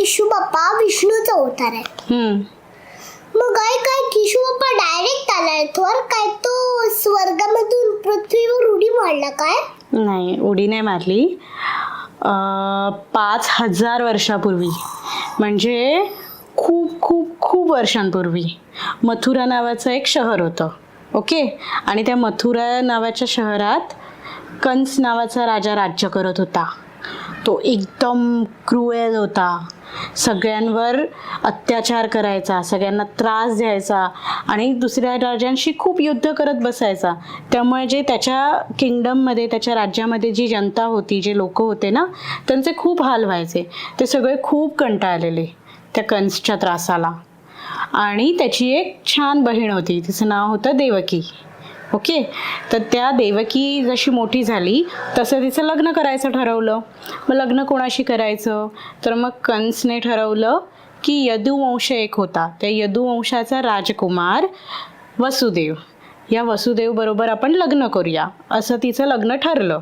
किशू बाप्पा विष्णूचा अवतार आहे. हम्म. मग काय काय किशू बाप्पा डायरेक्ट आलाय थोर काय तो स्वर्गामधून पृथ्वीवर उडी मारला काय? नाही उडी नाही मारली. अं, पाच हजार वर्षापूर्वी. म्हणजे खूप खूप खूप वर्षांपूर्वी. मथुरा नावाचं एक शहर होतं. ओके? आणि त्या मथुरा नावाच्या शहरात कंस नावाचा राजा राज्य करत होता. तो एकदम क्रुएल होता. सगळ्यांवर अत्याचार करायचा सगळ्यांना त्रास द्यायचा आणि दुसऱ्या राजांशी खूप युद्ध करत बसायचा. त्यामुळे जे त्याच्या किंगडममध्ये त्याच्या राज्यामध्ये जी जनता होती जे लोक होते ना त्यांचे खूप हाल व्हायचे. ते सगळे खूप कंटाळलेले त्या कंसच्या त्रासाला. आणि त्याची एक छान बहीण होती तिचं नाव होतं देवकी. ओके? तर त्या देवकी जशी मोठी झाली तसं तिचं लग्न करायचं ठरवलं. मग लग्न कोणाशी करायचं? तर मग कंसने ठरवलं की यदुवंश एक होता. त्या यदुवंशाचा राजकुमार वसुदेव. या वसुदेवबरोबर आपण लग्न करूया. असं तिचं लग्न ठरलं.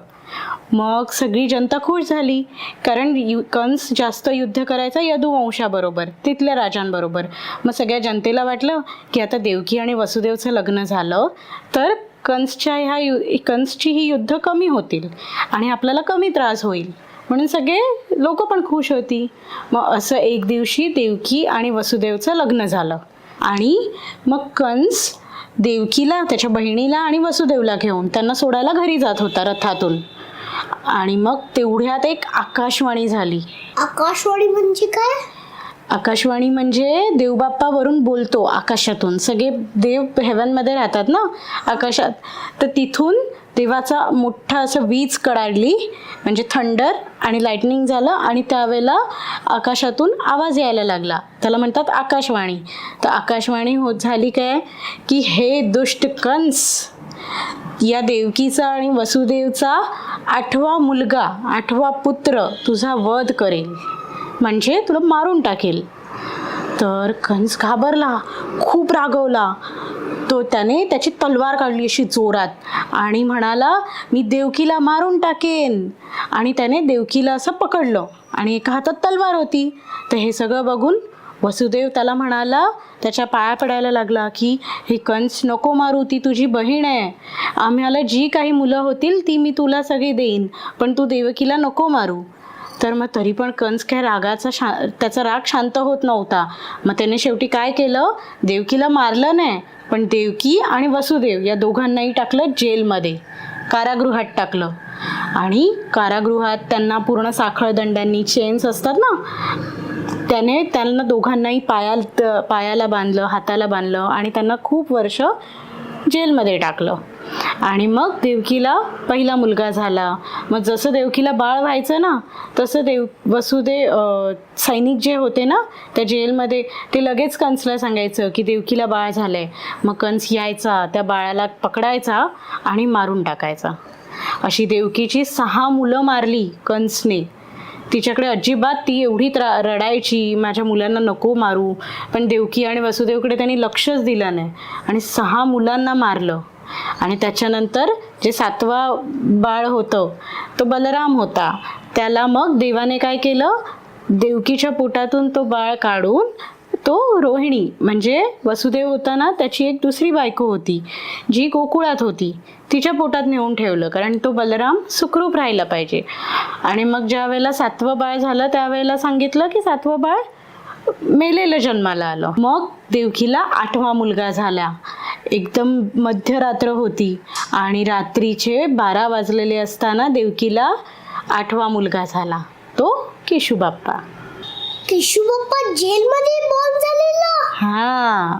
मग सगळी जनता खुश झाली. कारण यु कंस जास्त युद्ध करायचा यदुवंशाबरोबर तिथल्या राजांबरोबर. मग सगळ्या जनतेला वाटलं की आता देवकी आणि वसुदेवचं लग्न झालं तर कंसच्या ह्या यु कंसची ही युद्ध कमी होतील आणि आपल्याला कमी त्रास होईल. म्हणून सगळे लोक पण खुश होती. मग असं एक दिवशी देवकी आणि वसुदेवचं लग्न झालं. आणि मग कंस देवकीला त्याच्या बहिणीला आणि वसुदेवला घेऊन त्यांना सोडायला घरी जात होता रथातून. आणि मग तेवढ्यात एक आकाशवाणी झाली. आकाशवाणी म्हणजे काय? आकाशवाणी म्हणजे देवबाप्पा वरून बोलतो आकाशातून. सगळे देव हेवनमध्ये राहतात ना आकाशात. तर तिथून देवाचा मोठा असं वीज कडाडली म्हणजे थंडर आणि लाईटनिंग झालं आणि त्यावेळेला आकाशातून आवाज यायला लागला. त्याला म्हणतात आकाशवाणी. तर आकाशवाणी होत झाली काय? की हे दुष्ट कंस या देवकीचा आणि वसुदेवचा आठवा मुलगा आठवा पुत्र तुझा वध करेल. म्हणजे तुला मारून टाकेल. तर कंस घाबरला खूप रागवला. तो त्याने त्याची तलवार काढली अशी जोरात आणि म्हणाला मी देवकीला मारून टाकेन. आणि त्याने देवकीला असं पकडलं आणि एका हातात तलवार होती. तर हे सगळं बघून वसुदेव त्याला म्हणाला त्याच्या पाया पडायला लागला की हे कंस नको मारू ती तुझी बहीण आहे. आम्हाला जी काही मुलं होतील ती मी तुला सगळी देईन पण तू देवकीला नको मारू. तर मग तरी पण कंस काय रागाचा शा त्याचा राग शांत होत नव्हता. मग त्याने शेवटी काय केलं? देवकीला मारलं नाही पण देवकी आणि वसुदेव या दोघांनाही टाकलं जेलमध्ये. कारागृहात टाकलं. आणि कारागृहात त्यांना पूर्ण साखळदंडांनी चेन्स असतात ना त्याने त्यांना दोघांनाही पायात पायाला बांधलं हाताला बांधलं आणि त्यांना खूप वर्ष जेलमध्ये टाकलं. आणि मग देवकीला पहिला मुलगा झाला. मग जसं देवकीला बाळ व्हायचं ना तसं देव वसुदेव सैनिक जे होते ना त्या जेलमध्ये ते लगेच कंसला सांगायचं की देवकीला बाळ झालंय. मग कंस यायचा त्या बाळाला पकडायचा आणि मारून टाकायचा. अशी देवकीची सहा मुलं मारली कंसने. तिच्याकडे अजिबात ती एवढी त्रा रडायची माझ्या मुलांना नको मारू. पण देवकी आणि वसुदेवकडे त्यांनी लक्षच दिलं नाही. आणि सहा मुलांना मारलं. आणि त्याच्यानंतर जे सातवा बाळ होतं तो बलराम होता. त्याला मग देवाने काय केलं? देवकीच्या पोटातून तो बाळ काढून तो रोहिणी म्हणजे वसुदेव होताना त्याची एक दुसरी बायको होती जी गोकुळात होती. तिच्या पोटात नेऊन ठेवलं कारण तो बलराम सुखरूप राहिला पाहिजे. आणि मग ज्या वेळेला सातवं बाळ झालं त्यावेळेला सांगितलं की सातवं बाळ मेलेलं जन्माला आलं. मग देवकीला आठवा मुलगा झाला. एकदम मध्यरात्र होती आणि रात्रीचे बारा वाजलेले असताना देवकीला आठवा मुलगा झाला तो केशू बाप्पा किशू बाप्पा जेलमध्ये बॉम्ब झालेला? हा.